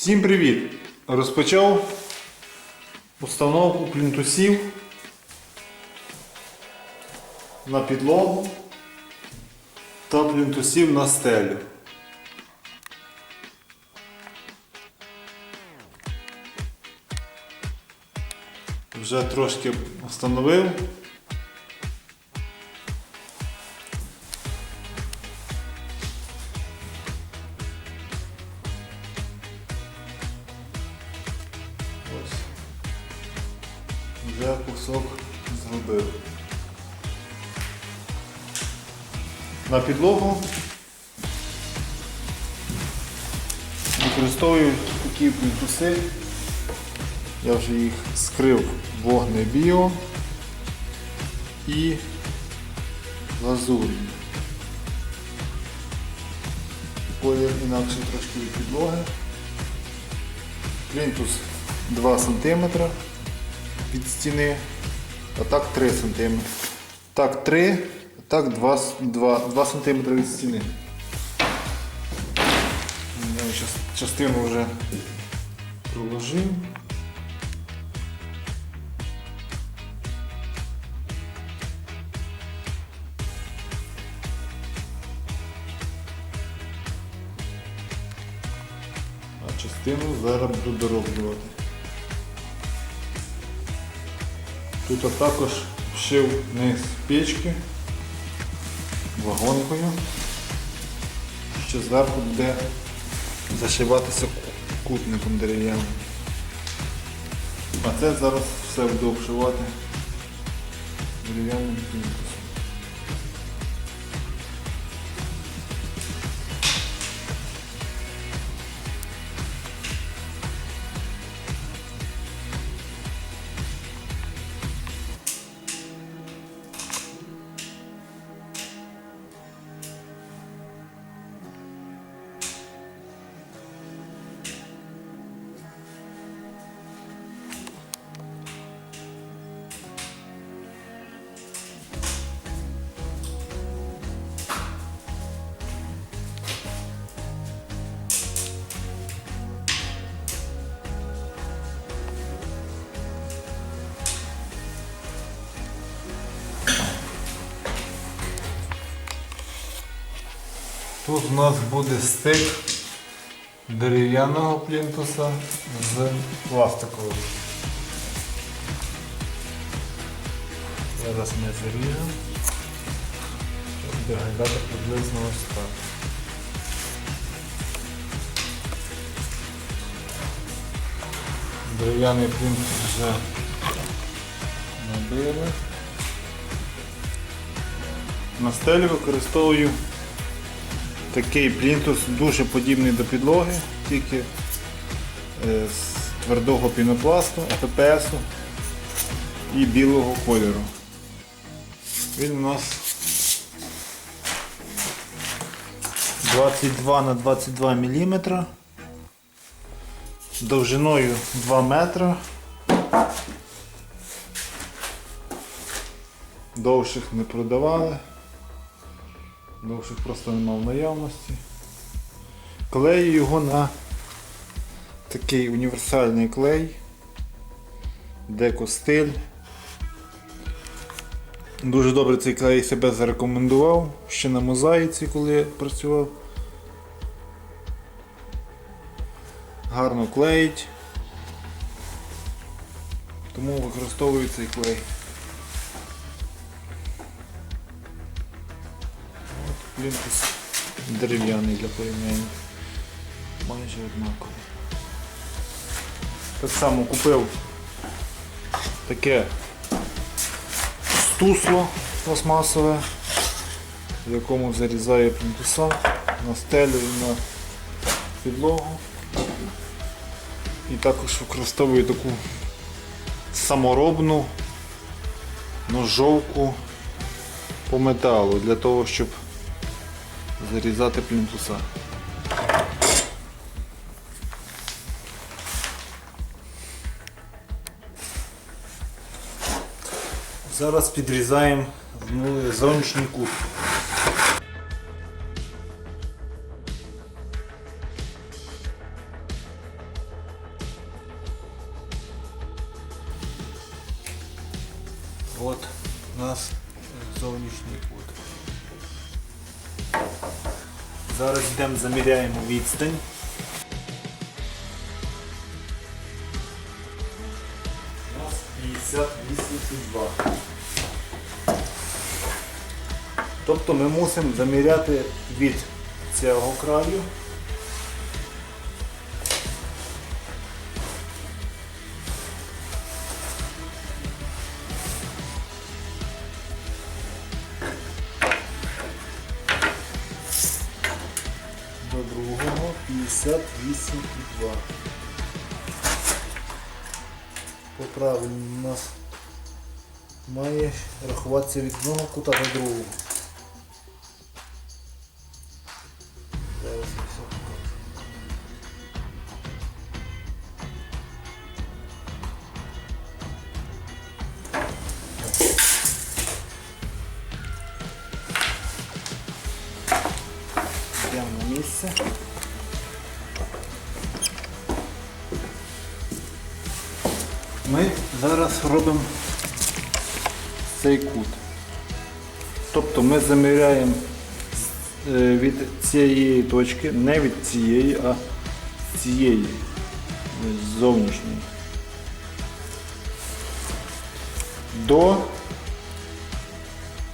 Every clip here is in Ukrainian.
Всім привіт! Розпочав установку плінтусів на підлогу та плінтусів на стелю. Вже трошки встановив. На підлогу використовую такі плінтуси. Я вже їх скрив вогнебіо і лазурі. Колір інакше трошки від підлоги. Плінтус 2 см від стіни, а так 3 см. Так 3, а так 2, 2, 2 см від стіни. Я частину вже проложив. А частину зараз буду дороблювати. Тут також вшив низ печки вагонкою. що зверху буде зашиватися кутником дерев'яним. А це зараз все буду обшивати дерев'яним плінтусом. Тут у нас буде стик дерев'яного плінтуса з пластиковим. Зараз ми заріжемо. Буде виглядати приблизно ось так. Дерев'яний плінтус вже набили. На стелі використовую Такий плінтус дуже подібний до підлоги, тільки е, з твердого пінопласту, АППС і білого кольору. Він у нас 22 на 22 мм, довжиною 2 метри. Довших не продавали. Довших просто нема в наявності. Клею його на такий універсальний клей. Декостиль. Дуже добре цей клей себе зарекомендував ще на мозаїці, коли я працював. Гарно клеїть. Тому використовую цей клей. Плінтус дерев'яний для порівняння. Майже однаковий. Так само купив таке стусло пластмасове, в якому зарізаю плінтуса на стелю і на підлогу. І також використовую таку саморобну ножовку по металу для того, щоб зарізати плінтуса. Зараз підрізаємо зовнішній кут. Заміряємо відстань. У нас 50-82. Тобто ми мусимо заміряти від цього краю другого 58,2. По правильному у нас має рахуватися від одного кута до другого. Заміряємо е, від цієї точки, не від цієї, а з цієї е, зовнішньої. До,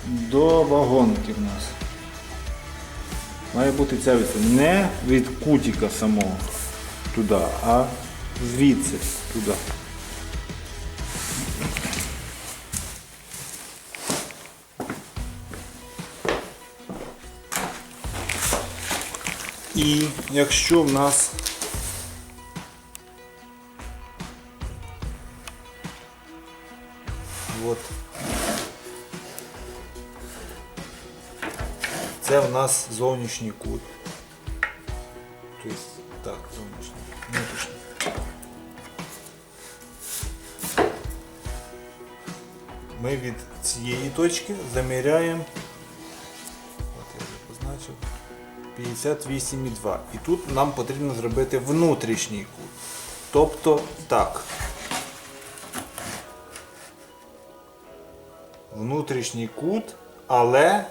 до вагонки в нас. Має бути ця відстань. Не від кутика самого туди, а звідси туди. І якщо в нас от це в нас зовнішній кут. Тобто, так, зовнішній, внутрішній. Ми від цієї точки заміряємо, 58,2. І тут нам потрібно зробити внутрішній кут. Тобто так. Внутрішній кут, але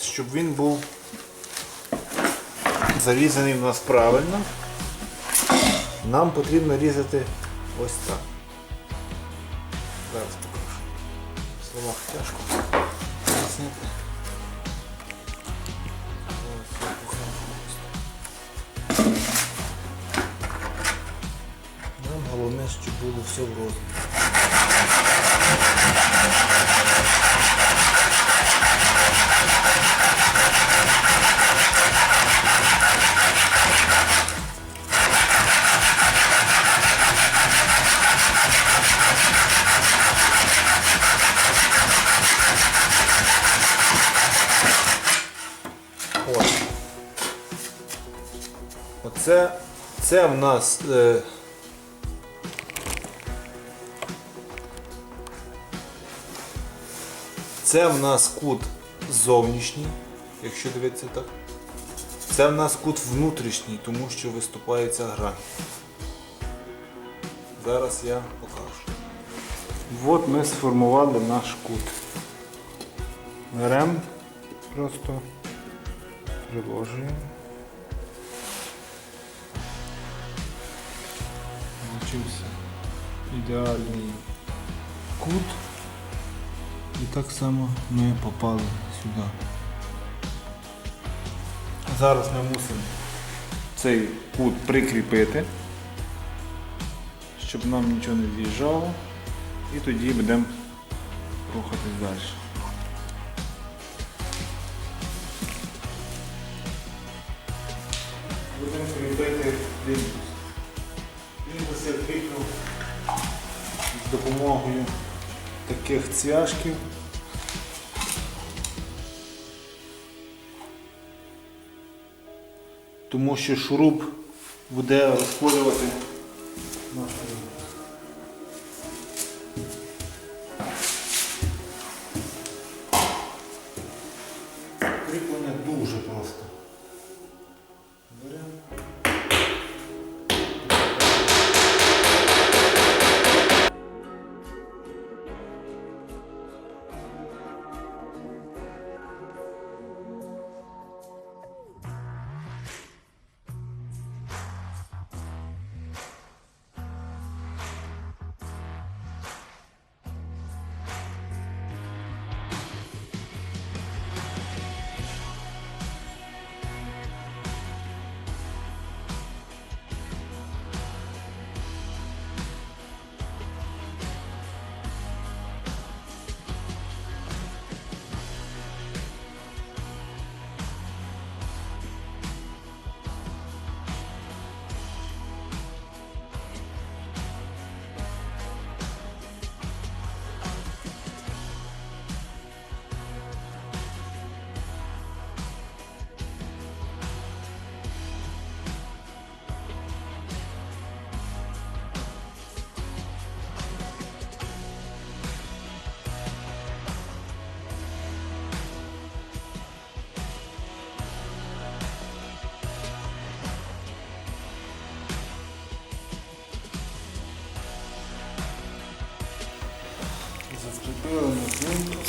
щоб він був зарізаний в нас правильно, нам потрібно різати ось так. Зараз покажу. В словах тяжко щоб було все в розмірі. Ось. Оце це в нас. Е, це в нас кут зовнішній, якщо дивитися так. Це в нас кут внутрішній, тому що виступає ця грань. Зараз я покажу. От ми сформували наш кут. Беремо просто приложуємо. Ідеальний кут. І так само ми попали сюди. Зараз ми мусимо цей кут прикріпити, щоб нам нічого не з'їжджало. І тоді будемо рухатись далі. Будемо кріпити. Плінтус я кріплю з допомогою таких цвяшків. Тому що шуруп буде розколювати наш Накрили на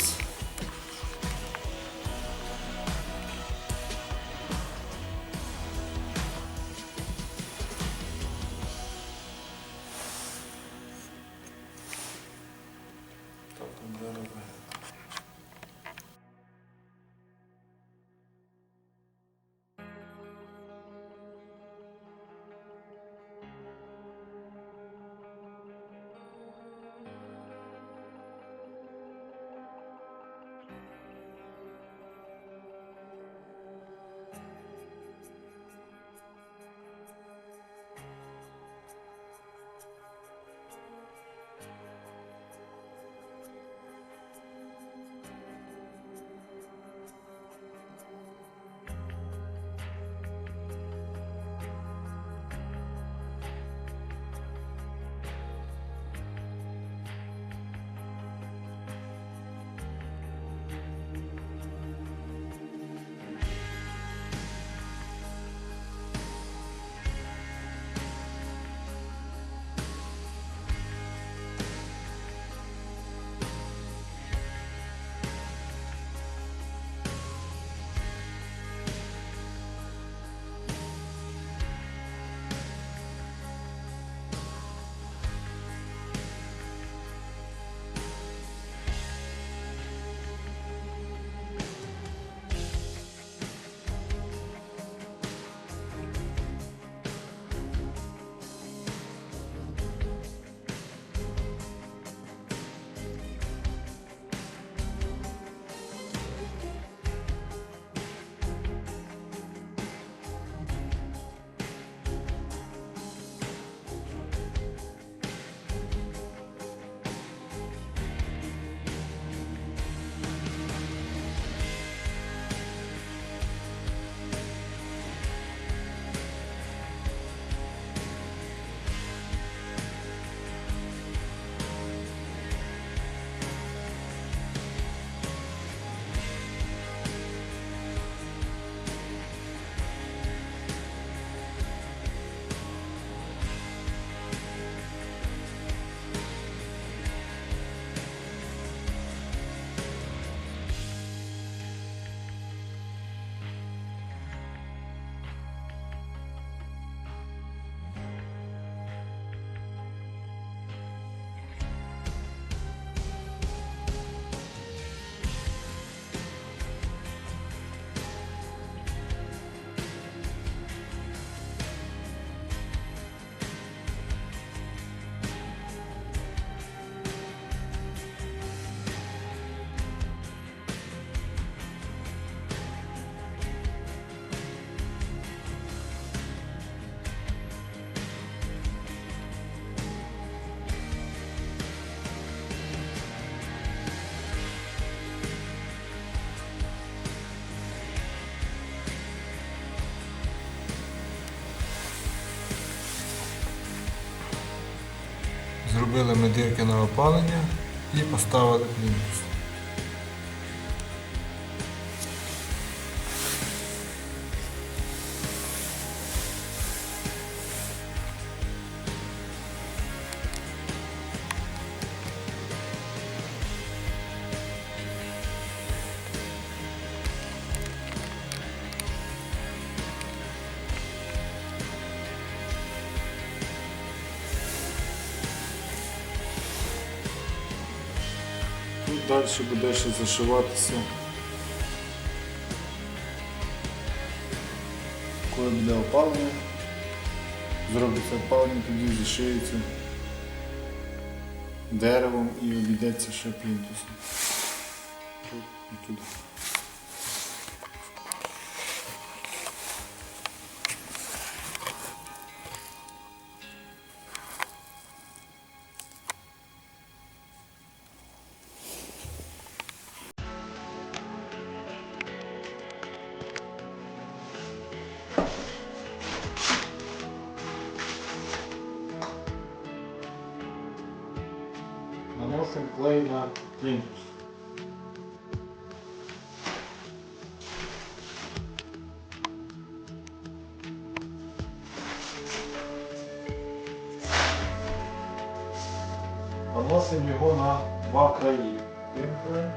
Зробили ми дірки на опалення і поставили плінтус. Буде ще зашиватися. Коли буде опалення, зробиться опалення, тоді зашиється деревом і обійдеться ще плінтусом. Тут і туди. Наносимо його на два краї. Тим краєм.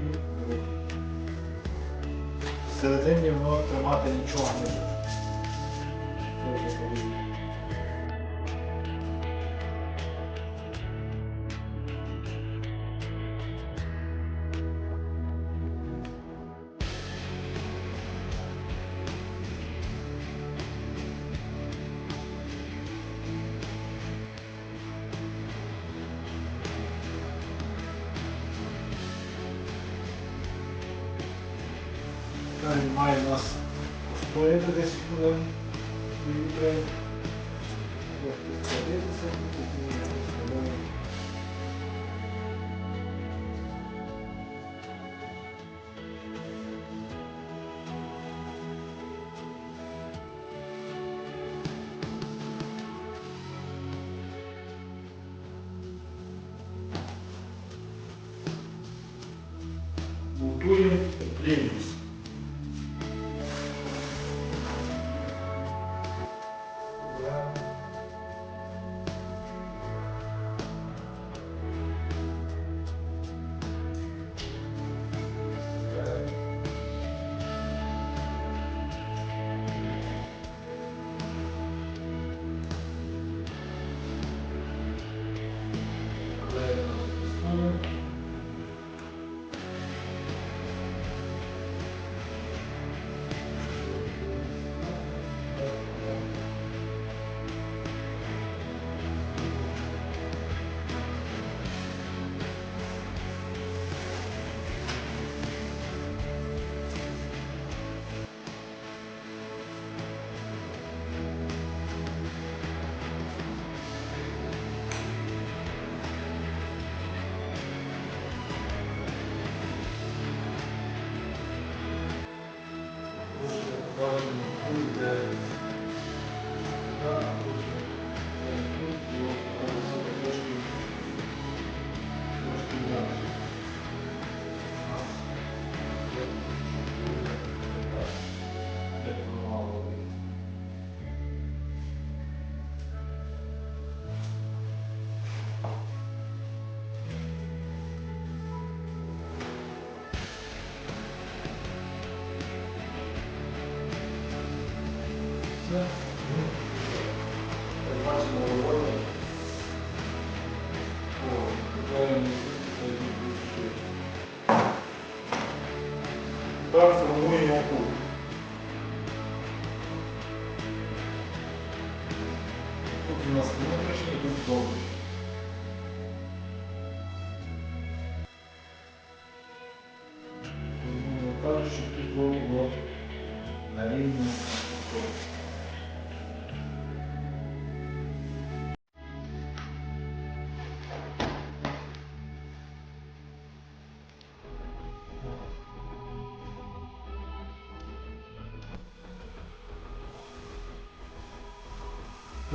І другий. всередині воно тримати нічого не може.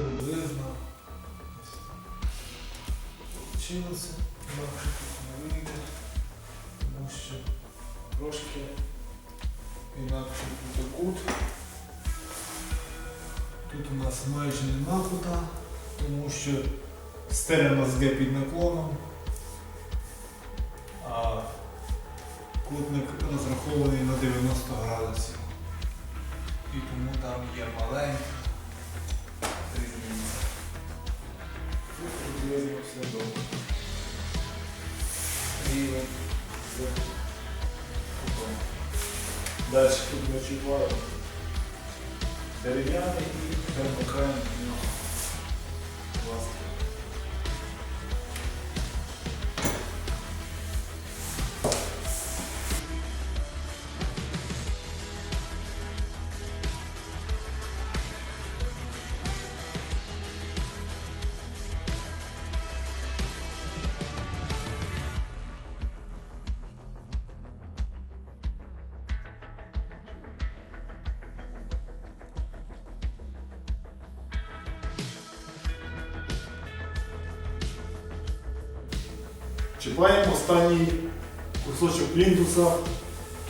Приблизно інакше не вийде, тому що трошки інакше буде кут. Тут у нас майже нема кута, тому що стеля у нас йде під наклоном, кутом. Далі тут ми чіпаємо дерев'яний і перемикаємо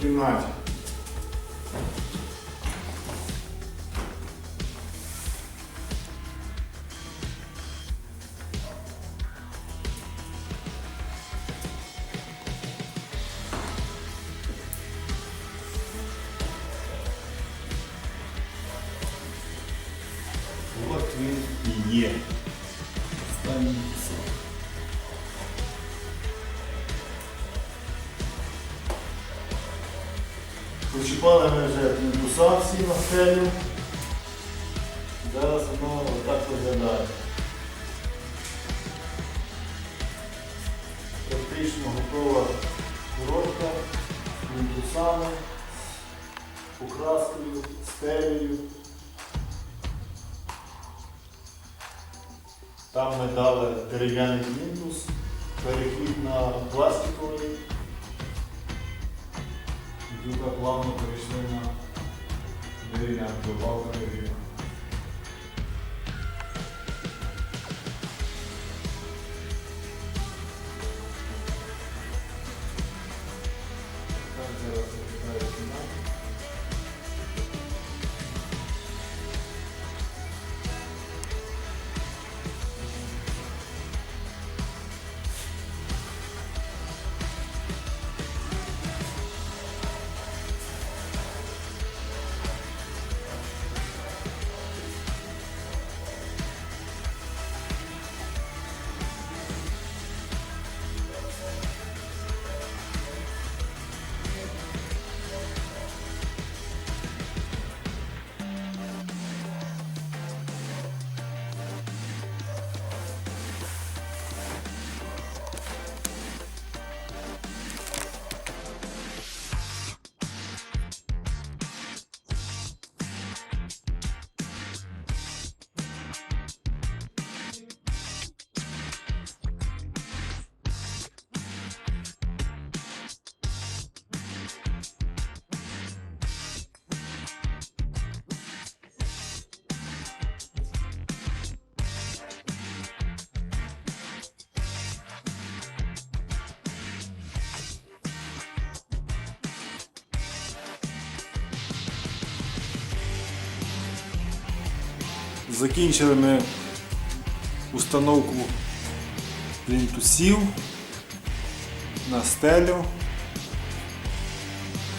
кімнаті. Там ми дали дерев'яний плінтус, перехід на пластиковий. Тут плавно перейшли на дерев'яну, добавка дерев'яну. Закінчили ми установку плінтусів на стелю.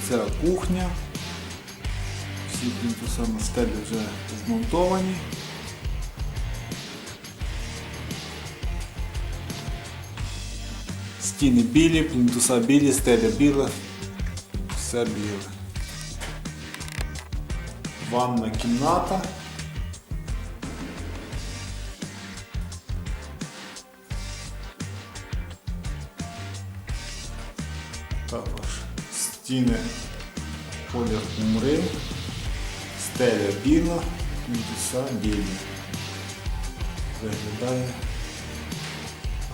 Це кухня. Всі плінтуси на стелі вже змонтовані. Стіни білі, плінтуса білі, стеля біла, все біле. Ванна кімната. Стіни колір умри, стеля біла, плінтуса білі. Виглядає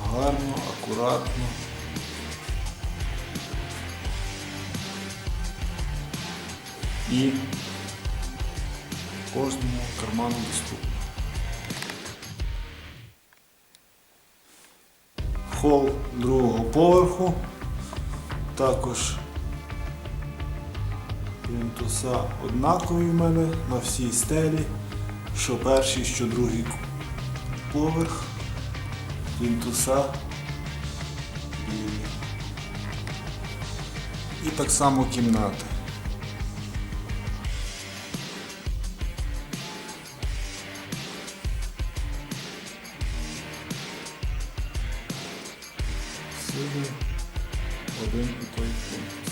гарно, акуратно. І кожному карману доступно. Хол другого поверху. Також плінтуса однакові в мене на всій стелі, що перший, що другий поверх. Плінтуса білі. І так само кімната. Всюди один і той пункт.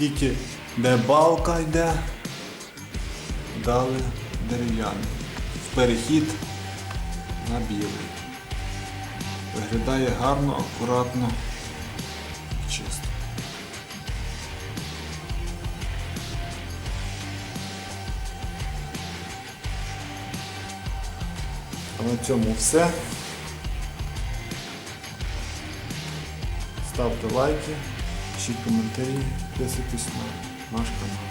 Тільки де балка йде, дали дерев'яний. В перехід на білий. Виглядає гарно, акуратно і чисто. А на цьому все. Ставте лайки, пишіть коментарі, підписуйтесь на наш канал.